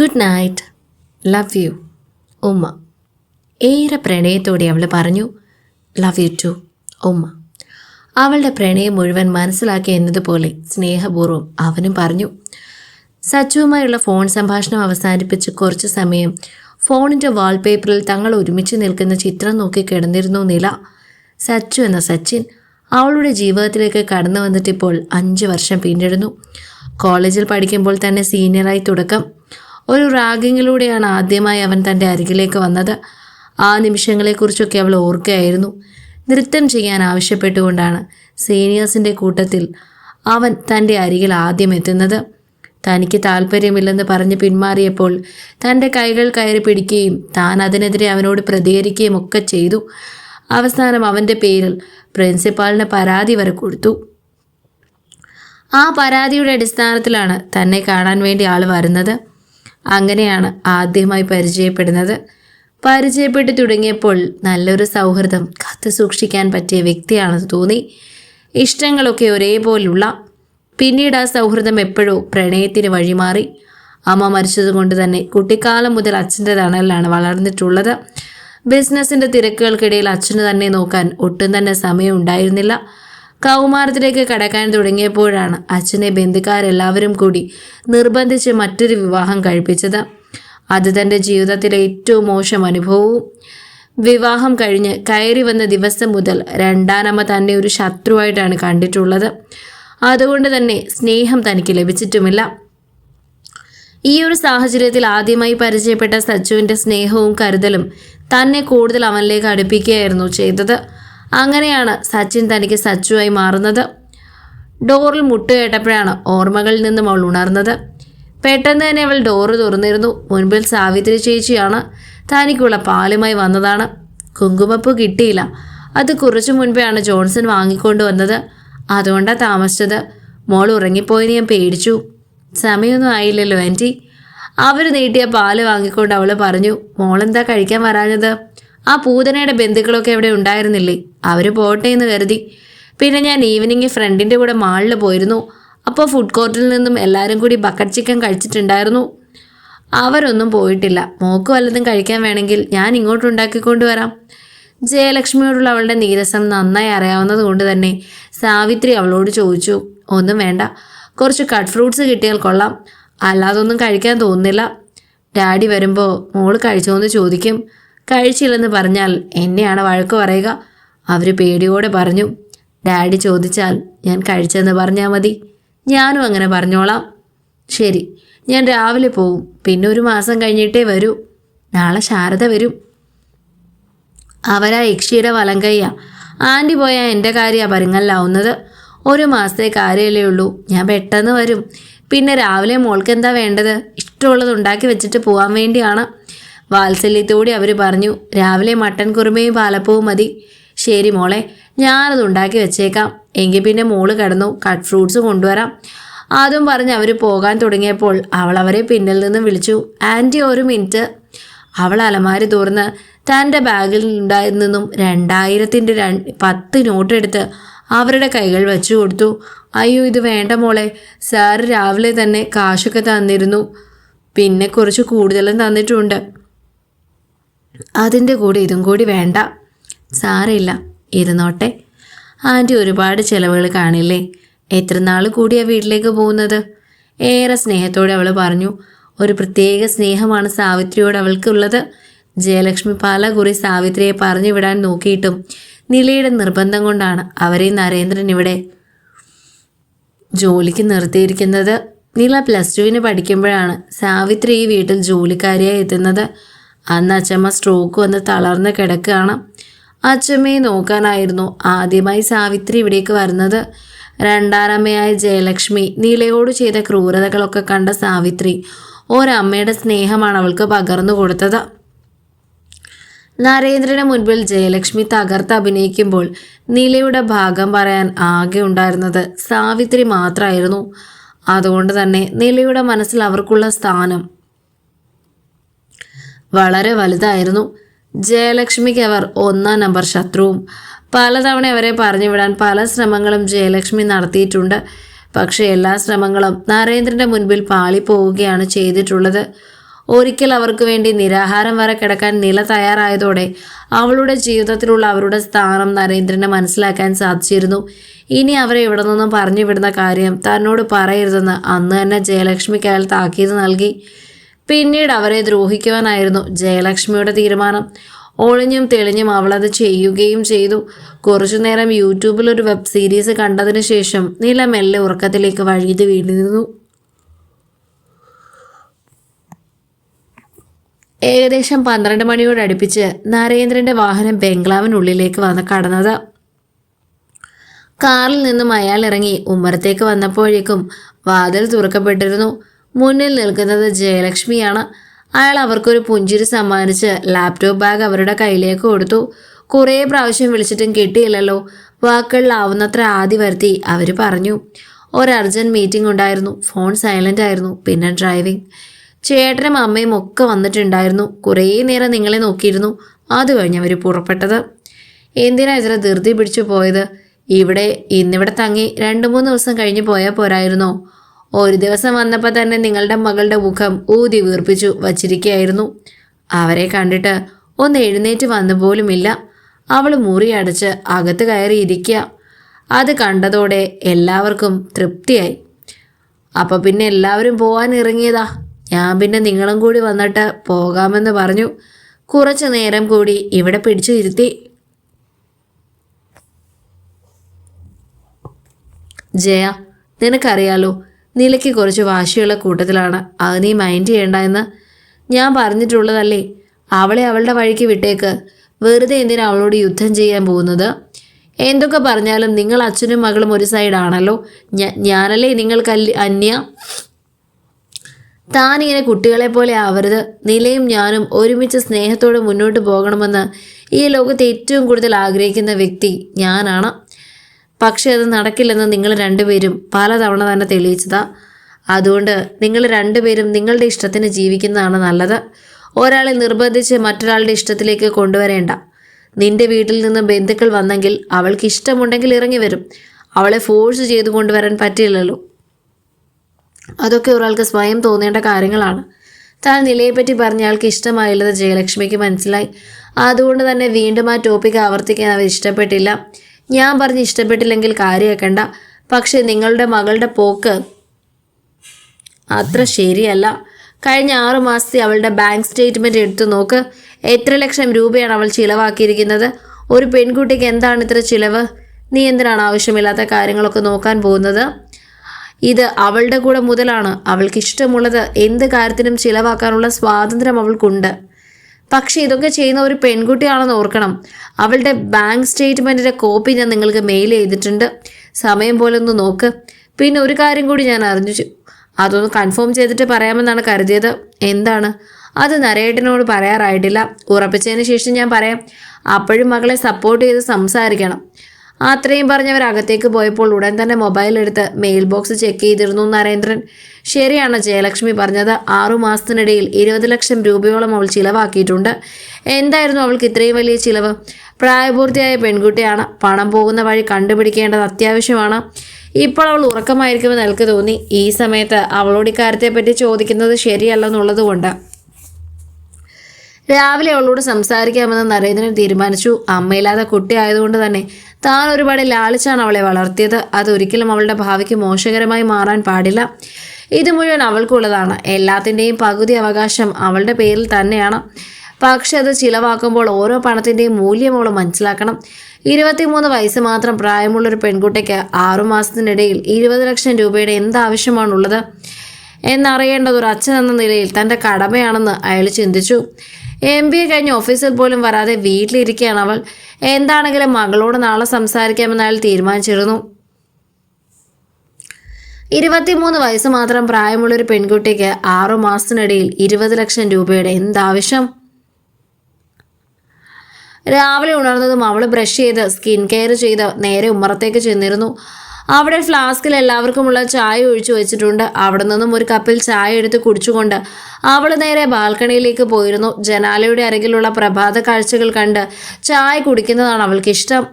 Good night love you ഉമ്മ. ഏറെ പ്രണയത്തോടെ അവൾ പറഞ്ഞു ലവ് യു ടു ഉമ്മ. അവളുടെ പ്രണയം മുഴുവൻ മനസ്സിലാക്കി എന്നതുപോലെ സ്നേഹപൂർവം അവനും പറഞ്ഞു സച്ചുവുമായുള്ള ഫോൺ സംഭാഷണം അവസാനിപ്പിച്ച് കുറച്ച് സമയം ഫോണിന്റെ വാൾപേപ്പറിൽ തങ്ങൾ ഒരുമിച്ച് നിൽക്കുന്ന ചിത്രം നോക്കി കിടന്നിരുന്നു നില. സച്ചു എന്ന സച്ചിൻ അവളുടെ ജീവിതത്തിലേക്ക് കടന്നു വന്നിട്ടിപ്പോൾ അഞ്ച് വർഷം പിന്നിടുന്നു. കോളേജിൽ പഠിക്കുമ്പോൾ തന്നെ സീനിയറായി തുടക്കം. ഒരു റാഗിങ്ങിലൂടെയാണ് ആദ്യമായി അവൻ തന്റെ അരികിലേക്ക് വന്നത്. ആ നിമിഷങ്ങളെക്കുറിച്ചൊക്കെ അവൾ ഓർക്കുകയായിരുന്നു നൃത്തം ചെയ്യാൻ ആവശ്യപ്പെട്ടുകൊണ്ടാണ് സീനിയേഴ്സിന്റെ കൂട്ടത്തിൽ അവൻ തന്റെ അരികിൽ ആദ്യം എത്തുന്നത്. തനിക്ക് താല്പര്യമില്ലെന്ന് പറഞ്ഞ് പിന്മാറിയപ്പോൾ തന്റെ കൈകൾ കയറി പിടിക്കുകയും താൻ അതിനെതിരെ അവനോട് പ്രതികരിക്കുകയും ഒക്കെ ചെയ്തു. അവസാനം അവന്റെ പേരിൽ പ്രിൻസിപ്പാളിന് പരാതി വരെ കൊടുത്തു. ആ പരാതിയുടെ അടിസ്ഥാനത്തിലാണ് തന്നെ കാണാൻ വേണ്ടി ആൾ വരുന്നത്. അങ്ങനെയാണ് ആദ്യമായി പരിചയപ്പെടുന്നത്. പരിചയപ്പെട്ടു തുടങ്ങിയപ്പോൾ നല്ലൊരു സൗഹൃദം കത്ത് സൂക്ഷിക്കാൻ പറ്റിയ വ്യക്തിയാണെന്ന് തോന്നി. ഇഷ്ടങ്ങളൊക്കെ ഒരേപോലുള്ള. പിന്നീട് ആ സൗഹൃദം എപ്പോഴോ പ്രണയത്തിന് വഴിമാറി. അമ്മ മരിച്ചതുകൊണ്ട് തന്നെ കുട്ടിക്കാലം മുതൽ അച്ഛന്റെ തണലിലാണ് വളർന്നിട്ടുള്ളത്. ബിസിനസ്സിന്റെ തിരക്കുകൾക്കിടയിൽ അച്ഛന് തന്നെ നോക്കാൻ ഒട്ടും തന്നെ സമയം ഉണ്ടായിരുന്നില്ല കൗമാരത്തിലേക്ക് കടക്കാൻ തുടങ്ങിയപ്പോഴാണ് അച്ഛനെ ബന്ധുക്കാരെല്ലാവരും കൂടി നിർബന്ധിച്ച് മറ്റൊരു വിവാഹം കഴിപ്പിച്ചത്. അത് തന്റെ ജീവിതത്തിലെ ഏറ്റവും മോശം അനുഭവവും. വിവാഹം കഴിഞ്ഞ് കയറി വന്ന ദിവസം മുതൽ രണ്ടാനമ്മ തന്നെ ഒരു ശത്രുവായിട്ടാണ് കണ്ടിട്ടുള്ളത്. അതുകൊണ്ട് തന്നെ സ്നേഹം തനിക്ക് ലഭിച്ചിട്ടുമില്ല. ഈ ഒരു സാഹചര്യത്തിൽ ആദ്യമായി പരിചയപ്പെട്ട സച്ചുവിന്റെ സ്നേഹവും കരുതലും തന്നെ കൂടുതൽ അവനിലേക്ക് അടുപ്പിക്കുകയായിരുന്നു ചെയ്തത്. അങ്ങനെയാണ് സച്ചിൻ തനിക്ക് സച്ചുവായി മാറുന്നത്. ഡോറിൽ മുട്ട് കേട്ടപ്പോഴാണ് ഓർമ്മകളിൽ നിന്നും അവൾ ഉണർന്നത്. പെട്ടെന്ന് തന്നെ അവൾ ഡോറ് തുറന്നിരുന്നു. മുൻപിൽ സാവിത്രി ചേച്ചിയാണ് തനിക്കുള്ള പാലുമായി വന്നതാണ്. കുങ്കുമപ്പൂ കിട്ടിയില്ല. അത് കുറച്ചു മുൻപെയാണ് ജോൺസൺ വാങ്ങിക്കൊണ്ട് വന്നത്. അതുകൊണ്ടാണ് താമസിച്ചത്. മോൾ ഉറങ്ങിപ്പോയെന്ന് ഞാൻ പേടിച്ചു. സമയമൊന്നും ആയില്ലല്ലോ ആന്റി അവർ നീട്ടിയ പാൽ വാങ്ങിക്കൊണ്ട് അവൾ പറഞ്ഞു മോളെന്താ കഴിക്കാൻ വരാഞ്ഞത്? ആ പൂതനയുടെ ബന്ധുക്കളൊക്കെ അവിടെ ഉണ്ടായിരുന്നില്ലേ? അവർ പോട്ടെ എന്ന് കരുതി. പിന്നെ ഞാൻ ഈവനിങ് ഫ്രണ്ടിന്റെ കൂടെ മാളിൽ പോയിരുന്നു. അപ്പോൾ ഫുഡ് കോർട്ടിൽ നിന്നും എല്ലാവരും കൂടി ബക്കറ്റ് ചിക്കൻ കഴിച്ചിട്ടുണ്ടായിരുന്നു. അവരൊന്നും പോയിട്ടില്ല. മോക്ക് വല്ലതും കഴിക്കാൻ വേണമെങ്കിൽ ഞാൻ ഇങ്ങോട്ട് ഉണ്ടാക്കിക്കൊണ്ട് വരാം. ജയലക്ഷ്മിയോടുള്ള അവളുടെ നീരസം നന്നായി അറിയാവുന്നത് കൊണ്ട് തന്നെ സാവിത്രി അവളോട് ചോദിച്ചു. ഒന്നും വേണ്ട. കുറച്ച് കട്ട് ഫ്രൂട്ട്സ് കിട്ടിയാൽ കൊള്ളാം. അല്ലാതൊന്നും കഴിക്കാൻ തോന്നുന്നില്ല. ഡാഡി വരുമ്പോൾ മോൾ കഴിച്ചോന്ന് ചോദിക്കും. കഴിച്ചില്ലെന്ന് പറഞ്ഞാൽ എന്നെയാണ് വഴക്ക് പറയുക. അവർ പേടിയോടെ പറഞ്ഞു ഡാഡി ചോദിച്ചാൽ ഞാൻ കഴിച്ചെന്ന് പറഞ്ഞാൽ മതി. ഞാനും അങ്ങനെ പറഞ്ഞോളാം. ശരി ഞാൻ രാവിലെ പോവും. പിന്നെ ഒരു മാസം കഴിഞ്ഞിട്ടേ വരൂ. നാളെ ശാരദ വരും. അവരാ യക്ഷിയുടെ വലം കയ്യ ആന്റി പോയാൽ എന്റെ കാര്യമാണ് പരുങ്ങല്ലാവുന്നത്. ഒരു മാസത്തെ കാര്യമല്ലേ ഉള്ളൂ. ഞാൻ പെട്ടെന്ന് വരും. പിന്നെ രാവിലെ മോൾക്ക് എന്താ വേണ്ടത്? ഇഷ്ടമുള്ളത് ഉണ്ടാക്കി വെച്ചിട്ട് പോകാൻ വേണ്ടിയാണ്. വാത്സല്യത്തോടെ അവർ പറഞ്ഞു രാവിലെ മട്ടൻ കുറുമയും പാലപ്പവും മതി. ശരി മോളെ ഞാനത് ഉണ്ടാക്കി വെച്ചേക്കാം. എങ്കിൽ പിന്നെ മോൾ കിടന്നു കട്ട് ഫ്രൂട്ട്സ് കൊണ്ടുവരാം. അതും പറഞ്ഞ് അവർ പോകാൻ തുടങ്ങിയപ്പോൾ അവൾ അവരെ പിന്നിൽ നിന്ന് വിളിച്ചു ആന്റി ഒരു മിനിറ്റ്. അവൾ അലമാരി തുറന്ന് തന്റെ ബാഗിൽ ഉണ്ടായി നിന്നും രണ്ടായിരത്തിന്റെ രണ്ട് പത്ത് നോട്ട് എടുത്ത് അവരുടെ കൈകൾ വെച്ചു കൊടുത്തു. അയ്യോ ഇത് വേണ്ട മോളെ സാർ രാവിലെ തന്നെ കാശൊക്കെ തന്നിരുന്നു. പിന്നെ കുറച്ച് കൂടുതലും തന്നിട്ടുണ്ട്. അതിന്റെ കൂടെ ഇതും കൂടി വേണ്ട. സാരമില്ല. ഇരുന്നോട്ടെ. ആന്റി ഒരുപാട് ചിലവുകൾ കാണില്ലേ? എത്ര നാൾ കൂടിയാ വീട്ടിലേക്ക് പോകുന്നത്? ഏറെ സ്നേഹത്തോടെ അവൾ പറഞ്ഞു ഒരു പ്രത്യേക സ്നേഹമാണ് സാവിത്രിയോട് അവൾക്കുള്ളത്. ജയലക്ഷ്മി പല കുറി സാവിത്രിയെ പറഞ്ഞു വിടാൻ നോക്കിയിട്ടും നിലയുടെ നിർബന്ധം കൊണ്ടാണ് അവരെ നരേന്ദ്രൻ ഇവിടെ ജോലിക്ക് നിർത്തിയിരിക്കുന്നത്. നില പ്ലസ് ടുവിന് പഠിക്കുമ്പോഴാണ് സാവിത്രി ഈ വീട്ടിൽ ജോലിക്കാരിയായി എത്തുന്നത്. അന്ന് അച്ചമ്മ സ്ട്രോക്ക് വന്ന് തളർന്ന് കിടക്കുകയാണ്. അച്ചമ്മയെ നോക്കാനായിരുന്നു ആദ്യമായി സാവിത്രി ഇവിടേക്ക് വരുന്നത്. രണ്ടാനമ്മയായ ജയലക്ഷ്മി നീലയോട് ചെയ്ത ക്രൂരതകളൊക്കെ കണ്ട സാവിത്രി ഒരമ്മയുടെ സ്നേഹമാണ് അവൾക്ക് പകർന്നു കൊടുത്തത്. നരേന്ദ്രന് മുൻപിൽ ജയലക്ഷ്മി തകർത്ത് അഭിനയിക്കുമ്പോൾ നീലയുടെ ഭാഗം പറയാൻ ആകെ ഉണ്ടായിരുന്നത് സാവിത്രി മാത്രമായിരുന്നു. അതുകൊണ്ട് തന്നെ നീലയുടെ മനസ്സിൽ അവർക്കുള്ള സ്ഥാനം വളരെ വലുതായിരുന്നു. ജയലക്ഷ്മിക്ക് അവർ ഒന്നാം നമ്പർ ശത്രുവും. പലതവണ അവരെ പറഞ്ഞു വിടാൻ പല ശ്രമങ്ങളും ജയലക്ഷ്മി നടത്തിയിട്ടുണ്ട്. പക്ഷേ എല്ലാ ശ്രമങ്ങളും നരേന്ദ്രന്റെ മുൻപിൽ പാളിപ്പോവുകയാണ് ചെയ്തിട്ടുള്ളത്. ഒരിക്കൽ അവർക്ക് വേണ്ടി നിരാഹാരം വരെ കിടക്കാൻ നില തയ്യാറായതോടെ അവളുടെ ജീവിതത്തിലുള്ള അവരുടെ സ്ഥാനം നരേന്ദ്രനെ മനസ്സിലാക്കാൻ സാധിച്ചിരുന്നു. ഇനി അവരെ ഇവിടെ നിന്നും പറഞ്ഞു വിടുന്ന കാര്യം തന്നോട് പറയരുതെന്ന് അന്ന് തന്നെ ജയലക്ഷ്മിക്ക് അയാൾ താക്കീത് നൽകി. പിന്നീട് അവരെ ദ്രോഹിക്കുവാനായിരുന്നു ജയലക്ഷ്മിയുടെ തീരുമാനം. ഒളിഞ്ഞും തെളിഞ്ഞും അവളത് ചെയ്യുകയും ചെയ്തു. കുറച്ചുനേരം യൂട്യൂബിൽ ഒരു വെബ് സീരീസ് കണ്ടതിന് ശേഷം നില മെല്ലെ ഉറക്കത്തിലേക്ക് വഴുതി വീണിരുന്നു ഏകദേശം പന്ത്രണ്ട് മണിയോട് അടുപ്പിച്ച് നരേന്ദ്രന്റെ വാഹനം ബംഗ്ലാവിനുള്ളിലേക്ക് വന്ന് കടന്നത്. കാറിൽ നിന്നും അയാൾ ഇറങ്ങി ഉമ്മറത്തേക്ക് വന്നപ്പോഴേക്കും വാതിൽ തുറക്കപ്പെട്ടിരുന്നു. മുന്നിൽ നിൽക്കുന്നത് ജയലക്ഷ്മിയാണ്. അയാൾ അവർക്കൊരു പുഞ്ചിരി സമ്മാനിച്ച് ലാപ്ടോപ്പ് ബാഗ് അവരുടെ കയ്യിലേക്ക് കൊടുത്തു. കുറേ പ്രാവശ്യം വിളിച്ചിട്ടും കിട്ടിയില്ലല്ലോ. വാക്കുകളിലാവുന്നത്ര ആദ്യ വരുത്തി അവർ പറഞ്ഞു. ഒരു മീറ്റിംഗ് ഉണ്ടായിരുന്നു. ഫോൺ സൈലന്റ് ആയിരുന്നു. പിന്നെ ഡ്രൈവിംഗ്. ചേട്ടനും അമ്മയും ഒക്കെ വന്നിട്ടുണ്ടായിരുന്നു. കുറേ നേരം നിങ്ങളെ നോക്കിയിരുന്നു. അത് കഴിഞ്ഞ് അവർ പുറപ്പെട്ടത്. എന്തിനാ ഇത്ര ധൃതി പിടിച്ചു പോയത്? ഇവിടെ ഇന്നിവിടെ തങ്ങി രണ്ട് മൂന്ന് ദിവസം കഴിഞ്ഞ് പോയാൽ പോരായിരുന്നോ? ഒരു ദിവസം വന്നപ്പോൾ തന്നെ നിങ്ങളുടെ മകളുടെ മുഖം ഊതി വീർപ്പിച്ചു വച്ചിരിക്കുകയായിരുന്നു. അവരെ കണ്ടിട്ട് ഒന്ന് എഴുന്നേറ്റ് വന്നു പോലുമില്ല. അവൾ മുറി അടച്ച് അകത്ത് കയറി ഇരിക്കുക. അത് കണ്ടതോടെ എല്ലാവർക്കും തൃപ്തിയായി. അപ്പോൾ പിന്നെ എല്ലാവരും പോകാൻ ഇറങ്ങിയതാ. ഞാൻ പിന്നെ നിങ്ങളും കൂടി വന്നിട്ട് പോകാമെന്ന് പറഞ്ഞു. കുറച്ചു നേരം കൂടി ഇവിടെ പിടിച്ചു ഇരുത്തി. ജയ നിനക്കറിയാലോ നിലയ്ക്ക് കുറച്ച് വാശിയുള്ള കൂട്ടത്തിലാണ്. അത് നീ മൈൻഡ് ചെയ്യണ്ട എന്ന് ഞാൻ പറഞ്ഞിട്ടുള്ളതല്ലേ? അവളെ അവളുടെ വഴിക്ക് വിട്ടേക്ക്. വെറുതെ എന്തിനാ അവളോട് യുദ്ധം ചെയ്യാൻ പോകുന്നത്? എന്തൊക്കെ പറഞ്ഞാലും നിങ്ങൾ അച്ഛനും മകളും ഒരു സൈഡാണല്ലോ ഞാനല്ലേ നിങ്ങൾക്ക് അന്യ? താനിങ്ങനെ കുട്ടികളെ പോലെ ആവരുത്. നിലയും ഞാനും ഒരുമിച്ച് സ്നേഹത്തോടെ മുന്നോട്ട് പോകണമെന്ന് ഈ ലോകത്ത് ഏറ്റവും കൂടുതൽ ആഗ്രഹിക്കുന്ന വ്യക്തി ഞാനാണ്. പക്ഷേ അത് നടക്കില്ലെന്ന് നിങ്ങൾ രണ്ടുപേരും പലതവണ തന്നെ തെളിയിച്ചതാ. അതുകൊണ്ട് നിങ്ങൾ രണ്ടുപേരും നിങ്ങളുടെ ഇഷ്ടത്തിന് ജീവിക്കുന്നതാണ് നല്ലത്. ഒരാളെ നിർബന്ധിച്ച് മറ്റൊരാളുടെ ഇഷ്ടത്തിലേക്ക് കൊണ്ടുവരേണ്ട. നിന്റെ വീട്ടിൽ നിന്ന് ബന്ധുക്കൾ വന്നെങ്കിൽ അവൾക്ക് ഇഷ്ടമുണ്ടെങ്കിൽ ഇറങ്ങി വരും. അവളെ ഫോഴ്സ് ചെയ്ത് കൊണ്ടുവരാൻ പറ്റില്ലല്ലോ. അതൊക്കെ ഒരാൾക്ക് സ്വയം തോന്നേണ്ട കാര്യങ്ങളാണ്. താൻ നിലയെപ്പറ്റി പറഞ്ഞ ആൾക്ക് ഇഷ്ടമായില്ലെന്ന് ജയലക്ഷ്മിക്ക് മനസ്സിലായി. അതുകൊണ്ട് തന്നെ വീണ്ടും ആ ടോപ്പിക് ആവർത്തിക്കാൻ അവർ ഇഷ്ടപ്പെട്ടില്ല. ഞാൻ പറഞ്ഞ് ഇഷ്ടപ്പെട്ടില്ലെങ്കിൽ കാര്യമാക്കണ്ട പക്ഷേ നിങ്ങളുടെ മകളുടെ പോക്ക് അത്ര ശരിയല്ല. കഴിഞ്ഞ ആറു മാസത്തെ അവളുടെ ബാങ്ക് സ്റ്റേറ്റ്മെന്റ് എടുത്തു നോക്ക്. എത്ര ലക്ഷം രൂപയാണ് അവൾ ചിലവാക്കിയിരിക്കുന്നത്? ഒരു പെൺകുട്ടിക്ക് എന്താണ് ഇത്ര ചിലവ്? നീ എന്തിനാണ് ആവശ്യമില്ലാത്ത കാര്യങ്ങളൊക്കെ നോക്കാൻ പോകുന്നത്? ഇത് അവളുടെ കൂടെ മുതലാണ്. അവൾക്ക് ഇഷ്ടമുള്ളത് എന്ത് കാര്യത്തിനും ചിലവാക്കാനുള്ള സ്വാതന്ത്ര്യം അവൾക്കുണ്ട്. പക്ഷേ ഇതൊക്കെ ചെയ്യുന്ന ഒരു പെൺകുട്ടിയാണെന്ന് ഓർക്കണം. അവളുടെ ബാങ്ക് സ്റ്റേറ്റ്മെന്റിന്റെ കോപ്പി ഞാൻ നിങ്ങൾക്ക് മെയിൽ ചെയ്തിട്ടുണ്ട്. സമയം പോലെ ഒന്ന് നോക്ക്. പിന്നെ ഒരു കാര്യം കൂടി ഞാൻ അറിഞ്ഞു. അതൊന്ന് കൺഫേം ചെയ്തിട്ട് പറയാമെന്നാണ് കരുതിയത്. എന്താണ്? അത് നരേട്ടനോട് പറയാറായിട്ടില്ല. ഉറപ്പിച്ചതിന് ശേഷം ഞാൻ പറയാം. അപ്പോഴും മകളെ സപ്പോർട്ട് ചെയ്ത് സംസാരിക്കണം. അത്രയും പറഞ്ഞവർ അകത്തേക്ക് പോയപ്പോൾ ഉടൻ തന്നെ മൊബൈൽ എടുത്ത് മെയിൽ ബോക്സ് ചെക്ക് ചെയ്തിരുന്നു നരേന്ദ്രൻ. ശരിയാണ് ജയലക്ഷ്മി പറഞ്ഞത്. ആറു മാസത്തിനിടയിൽ ഇരുപത് ലക്ഷം രൂപയോളം അവൾ ചിലവാക്കിയിട്ടുണ്ട്. എന്തായിരുന്നു അവൾക്ക് ഇത്രയും വലിയ ചിലവ്? പ്രായപൂർത്തിയായ പെൺകുട്ടിയാണ്. പണം പോകുന്ന വഴി കണ്ടുപിടിക്കേണ്ടത് അത്യാവശ്യമാണ്. ഇപ്പോൾ അവൾ ഉറക്കമായിരിക്കുമെന്ന് എനിക്ക് തോന്നി. ഈ സമയത്ത് അവളോട് ഇക്കാര്യത്തെപ്പറ്റി ചോദിക്കുന്നത് ശരിയല്ലെന്നുള്ളത് കൊണ്ട് രാവിലെ അവളോട് സംസാരിക്കാമെന്ന് നരേന്ദ്രൻ തീരുമാനിച്ചു. അമ്മയില്ലാത്ത കുട്ടി ആയതുകൊണ്ട് തന്നെ താൻ ഒരുപാട് ലാളിച്ചാണ് അവളെ വളർത്തിയത്. അതൊരിക്കലും അവളുടെ ഭാവിക്ക് മോശകരമായി മാറാൻ പാടില്ല. ഇത് മുഴുവൻ അവൾക്കുള്ളതാണ്. എല്ലാത്തിന്റെയും പകുതി അവകാശം അവളുടെ പേരിൽ തന്നെയാണ്. പക്ഷെ അത് ചിലവാക്കുമ്പോൾ ഓരോ പണത്തിന്റെയും മൂല്യം അവൾ മനസ്സിലാക്കണം. ഇരുപത്തിമൂന്ന് വയസ്സ് മാത്രം പ്രായമുള്ള പ്രായമുള്ളൊരു പെൺകുട്ടിക്ക് ആറുമാസത്തിനിടയിൽ ഇരുപത് ലക്ഷം രൂപയുടെ എന്താവശ്യമാണുള്ളത്? എന്നറിയേണ്ടത് ഒരു അച്ഛൻ എന്ന നിലയിൽ തന്റെ കടമയാണെന്ന് അയാൾ ചിന്തിച്ചു. എം ബി എ കഴിഞ്ഞ് ഓഫീസിൽ പോലും വരാതെ വീട്ടിലിരിക്കുകയാണ് അവൾ. എന്താണെങ്കിലും മകളോട് നാളെ സംസാരിക്കാമെന്ന് അയാൾ തീരുമാനിച്ചിരുന്നു. ഇരുപത്തിമൂന്ന് വയസ്സ് മാത്രം പ്രായമുള്ളൊരു പെൺകുട്ടിക്ക് ആറു മാസത്തിനിടയിൽ ഇരുപത് ലക്ഷം രൂപയുടെ എന്താവശ്യം? രാവിലെ ഉണർന്നതും അവൾ ബ്രഷ് ചെയ്ത് സ്കിൻ കെയർ ചെയ്ത് നേരെ ഉമ്മറത്തേക്ക് ചെന്നിരുന്നു. അവിടെ ഫ്ലാസ്കിൽ എല്ലാവർക്കുമുള്ള ചായ ഒഴിച്ചു വെച്ചിട്ടുണ്ട്. അവിടെ നിന്നും ഒരു കപ്പിൽ ചായ എടുത്ത് കുടിച്ചുകൊണ്ട് അവൾ നേരെ ബാൽക്കണിയിലേക്ക് പോയിരുന്നു. ജനാലയുടെ അരികിലുള്ള പ്രഭാത കാഴ്ചകൾ കണ്ട് ചായ കുടിക്കുന്നതാണ് അവൾക്ക് ഇഷ്ടം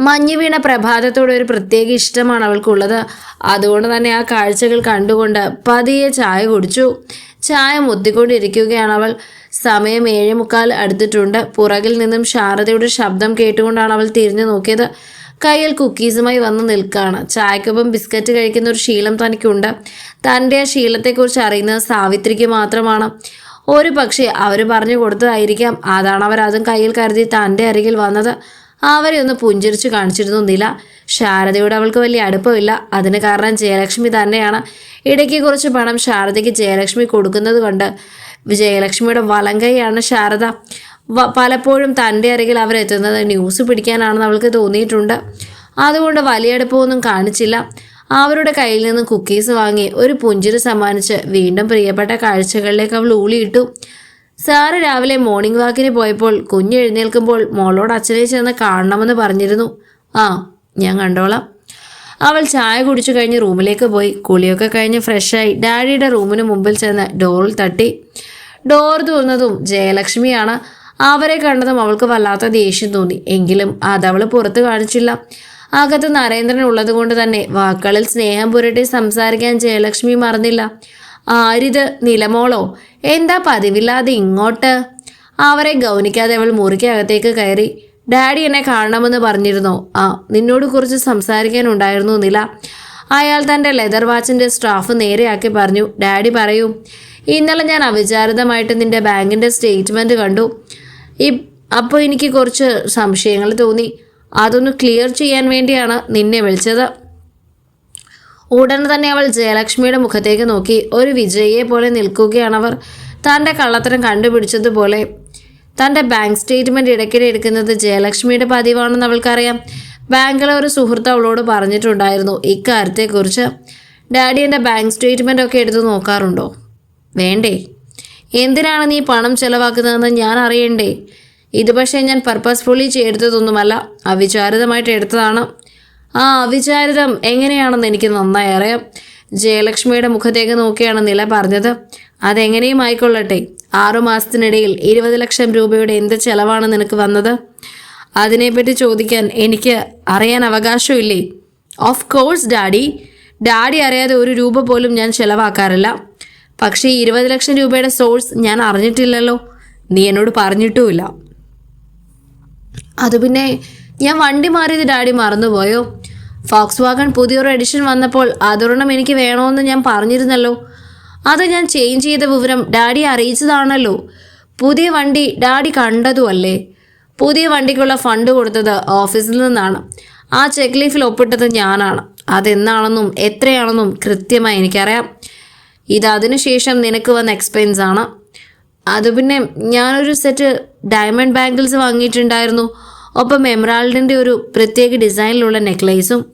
മഞ്ഞ് വീണ പ്രഭാതത്തോടെ ഒരു പ്രത്യേക ഇഷ്ടമാണ് അവൾക്കുള്ളത്. അതുകൊണ്ട് തന്നെ ആ കാഴ്ചകൾ കണ്ടുകൊണ്ട് പതിയെ ചായ കുടിച്ചു. ചായ മുത്തിക്കൊണ്ടിരിക്കുകയാണ് അവൾ. സമയം ഏഴേ മുക്കാൽ അടുത്തിട്ടുണ്ട്. പുറകിൽ നിന്നും ശാരദയുടെ ശബ്ദം കേട്ടുകൊണ്ടാണ് അവൾ തിരിഞ്ഞു നോക്കിയത്. കയ്യിൽ കുക്കീസുമായി വന്ന് നിൽക്കുകയാണ് ചായക്കൊപ്പം ബിസ്ക്കറ്റ് കഴിക്കുന്ന ഒരു ശീലം തനിക്കുണ്ട്. തന്റെ ആ ശീലത്തെക്കുറിച്ച് അറിയുന്നത് സാവിത്രിക്ക് മാത്രമാണ്. ഒരു പക്ഷേ അവർ പറഞ്ഞു കൊടുത്തതായിരിക്കാം. അതാണ് അവർ അതും കയ്യിൽ കരുതി തന്റെ അരികിൽ വന്നത്. അവരെ ഒന്ന് പുഞ്ചിരിച്ചു കാണിച്ചിരുന്നു നില. ശാരദയോട് അവൾക്ക് വലിയ അടുപ്പമില്ല. അതിന് കാരണം ജയലക്ഷ്മി തന്നെയാണ്. ഇടയ്ക്ക് കുറച്ച് പണം ശാരദയ്ക്ക് ജയലക്ഷ്മി കൊടുക്കുന്നത് കൊണ്ട് ജയലക്ഷ്മിയുടെ വലങ്കയാണ് ശാരദ. പലപ്പോഴും തന്റെ അരികിൽ അവരെത്തുന്നത് ന്യൂസ് പിടിക്കാനാണെന്ന് അവൾക്ക് തോന്നിയിട്ടുണ്ട്. അതുകൊണ്ട് വലിയ അടുപ്പമൊന്നും കാണിച്ചില്ല. അവരുടെ കയ്യിൽ നിന്ന് കുക്കീസ് വാങ്ങി ഒരു പുഞ്ചിരി സമ്മാനിച്ച് വീണ്ടും പ്രിയപ്പെട്ട കാഴ്ചകളിലേക്ക് അവൾ ഊളിയിട്ടു. സാറ് രാവിലെ മോർണിംഗ് വാക്കിന് പോയപ്പോൾ കുഞ്ഞ് എഴുന്നേൽക്കുമ്പോൾ മോളോട് അച്ഛനെ ചെന്ന് കാണണമെന്ന് പറഞ്ഞിരുന്നു. ആ ഞാൻ കണ്ടോളാം. അവൾ ചായ കുടിച്ചു കഴിഞ്ഞ് റൂമിലേക്ക് പോയി. കുളിയൊക്കെ കഴിഞ്ഞ് ഫ്രഷായി ഡാഡിയുടെ റൂമിന് മുമ്പിൽ ചെന്ന് ഡോറിൽ തട്ടി. ഡോർ തുറന്നതും ജയലക്ഷ്മിയാണ്. അവരെ കണ്ടതും അവൾക്ക് വല്ലാത്ത ദേഷ്യം തോന്നി. എങ്കിലും അതവൾ പുറത്ത് കാണിച്ചില്ല. അകത്ത് നരേന്ദ്രൻ ഉള്ളത് കൊണ്ട് തന്നെ വാക്കുകളിൽ സ്നേഹം പുരട്ടി സംസാരിക്കാൻ ജയലക്ഷ്മി മറന്നില്ല. ആരിത് നിലമോളോ? എന്താ പതിവില്ലാതെ ഇങ്ങോട്ട്? അവരെ ഗൗനിക്കാതെ അവൾ മുറിക്കകത്തേക്ക് കയറി. ഡാഡി എന്നെ കാണണമെന്ന് പറഞ്ഞിരുന്നോ? ആ നിന്നോട് കുറിച്ച് സംസാരിക്കാനുണ്ടായിരുന്നു നില. അയാൾ തന്റെ ലെതർ വാച്ചിന്റെ സ്റ്റാഫ് നേരെയാക്കി പറഞ്ഞു. ഡാഡി പറയൂ ഇന്നലെ ഞാൻ അവിചാരിതമായിട്ട് നിന്റെ ബാങ്കിന്റെ സ്റ്റേറ്റ്മെന്റ് കണ്ടു. ഈ അപ്പോൾ എനിക്ക് കുറച്ച് സംശയങ്ങൾ തോന്നി. അതൊന്ന് ക്ലിയർ ചെയ്യാൻ വേണ്ടിയാണ് നിന്നെ വിളിച്ചത്. ഉടൻ തന്നെ അവൾ ജയലക്ഷ്മിയുടെ മുഖത്തേക്ക് നോക്കി. ഒരു വിജയിയെ പോലെ നിൽക്കുകയാണവർ തന്റെ കള്ളത്തരം കണ്ടുപിടിച്ചതുപോലെ. തന്റെ ബാങ്ക് സ്റ്റേറ്റ്മെന്റ് ഇടയ്ക്കിടെ എടുക്കുന്നത് ജയലക്ഷ്മിയുടെ പതിവാണെന്ന് അവൾക്കറിയാം. ബാങ്കിലെ ഒരു സുഹൃത്ത് അവളോട് പറഞ്ഞിട്ടുണ്ടായിരുന്നു ഇക്കാര്യത്തെക്കുറിച്ച്. ഡാഡി എന്റെ ബാങ്ക് സ്റ്റേറ്റ്മെന്റ് ഒക്കെ എടുത്ത് നോക്കാറുണ്ടോ? വേണ്ടേ? എന്തിനാണ് നീ പണം ചെലവാക്കുന്നതെന്ന് ഞാൻ അറിയണ്ടേ? ഇത് പക്ഷേ ഞാൻ പർപ്പസ്ഫുള്ളി ചെയ്തെടുത്തതൊന്നുമല്ല. അവിചാരിതമായിട്ട് എടുത്തതാണ്. ആ അവിചാരിതം എങ്ങനെയാണെന്ന് എനിക്ക് നന്നായി അറിയാം. ജയലക്ഷ്മിയുടെ മുഖത്തേക്ക് നോക്കിയാണ് നില പറഞ്ഞത്. അതെങ്ങനെയും ആയിക്കൊള്ളട്ടെ. ആറുമാസത്തിനിടയിൽ ഇരുപത് ലക്ഷം രൂപയുടെ എന്ത് ചെലവാണ് നിനക്ക് വന്നത്? അതിനെപ്പറ്റി ചോദിക്കാൻ എനിക്ക് അറിയാൻ അവകാശമില്ലേ? Of course daddy. ഡാഡി അറിയാതെ ഒരു രൂപ പോലും ഞാൻ ചെലവാക്കാറില്ല. പക്ഷേ ഇരുപത് ലക്ഷം രൂപയുടെ സോഴ്സ് ഞാൻ അറിഞ്ഞിട്ടില്ലല്ലോ. നീ എന്നോട് പറഞ്ഞിട്ടുമില്ല. അത് പിന്നെ ഞാൻ വണ്ടി മാറിയത് ഡാഡി മറന്നുപോയോ? ഫോക്സ് വാഗൺ പുതിയൊരു എഡിഷൻ വന്നപ്പോൾ അതൊരെണ്ണം എനിക്ക് വേണമെന്ന് ഞാൻ പറഞ്ഞിരുന്നല്ലോ. അത് ഞാൻ ചേഞ്ച് ചെയ്ത വിവരം ഡാഡി അറിയിച്ചതാണല്ലോ. പുതിയ വണ്ടി ഡാഡി കണ്ടതുമല്ലേ? പുതിയ വണ്ടിക്കുള്ള ഫണ്ട് കൊടുത്തത് ഓഫീസിൽ നിന്നാണ്. ആ ചെക്ക് ലീഫിൽ ഒപ്പിട്ടത് ഞാനാണ്. അതെന്നാണെന്നും എത്രയാണെന്നും കൃത്യമായി എനിക്കറിയാം. ഇത് അതിനുശേഷം നിനക്ക് വന്ന എക്സ്പെൻസ് ആണ്. അത് പിന്നെ ഞാനൊരു സെറ്റ് ഡയമണ്ട് ബാംഗിൾസ് വാങ്ങിയിട്ടുണ്ടായിരുന്നു. ഒപ്പം എമറാൾഡിന്റെ ഒരു പ്രത്യേക ഡിസൈനിലുള്ള നെക്ലേസും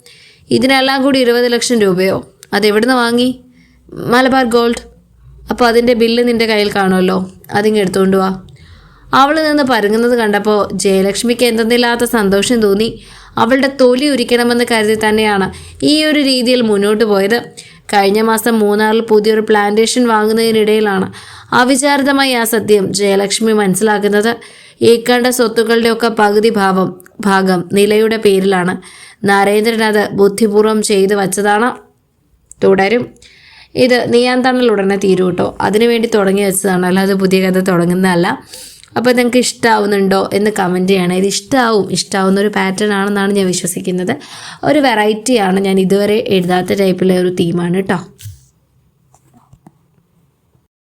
ഇതിനെല്ലാം കൂടി ഇരുപത് ലക്ഷം രൂപയോ? അതെവിടുന്ന് വാങ്ങി? മലബാർ ഗോൾഡ്. അപ്പോൾ അതിന്റെ ബില്ല് നിന്റെ കയ്യിൽ കാണുമല്ലോ. അതിങ്ങ് എടുത്തുകൊണ്ട് വാ. അവൾ നിന്ന് പരുങ്ങുന്നത് കണ്ടപ്പോൾ ജയലക്ഷ്മിക്ക് എന്തെന്നില്ലാത്ത സന്തോഷം തോന്നി. അവളുടെ തൊലി ഉരിക്കണമെന്ന് കരുതി തന്നെയാണ് ഈ ഒരു രീതിയിൽ മുന്നോട്ട് പോയത്. കഴിഞ്ഞ മാസം മൂന്നാറിൽ പുതിയൊരു പ്ലാന്റേഷൻ വാങ്ങുന്നതിനിടയിലാണ് അവിചാരിതമായി ആ സത്യം ജയലക്ഷ്മി മനസ്സിലാക്കുന്നത്. ഈ കണ്ട സ്വത്തുക്കളുടെയൊക്കെ പകുതി ഭാവം ഭാഗം നിലയുടെ പേരിലാണ്. നരേന്ദ്രൻ അത് ബുദ്ധിപൂർവം ചെയ്തു വച്ചതാണ്. തുടരും. ഇത് നീയാന്താണല്ലോ ഉടനെ തീരും അതിനുവേണ്ടി തുടങ്ങി വെച്ചതാണ്. അല്ലാതെ പുതിയ കഥ തുടങ്ങുന്നതല്ല. അപ്പോൾ നിങ്ങൾക്ക് ഇഷ്ടമാവുന്നുണ്ടോ എന്ന് കമന്റ് ചെയ്യണം. ഇത് ഇഷ്ടമാവും ഇഷ്ടമാവുന്ന ഒരു പാറ്റേൺ ആണെന്നാണ് ഞാൻ വിശ്വസിക്കുന്നത്. ഒരു വെറൈറ്റിയാണ് ഞാൻ ഇതുവരെ എഴുതാത്ത ടൈപ്പിലെ ഒരു തീമാണ് കേട്ടോ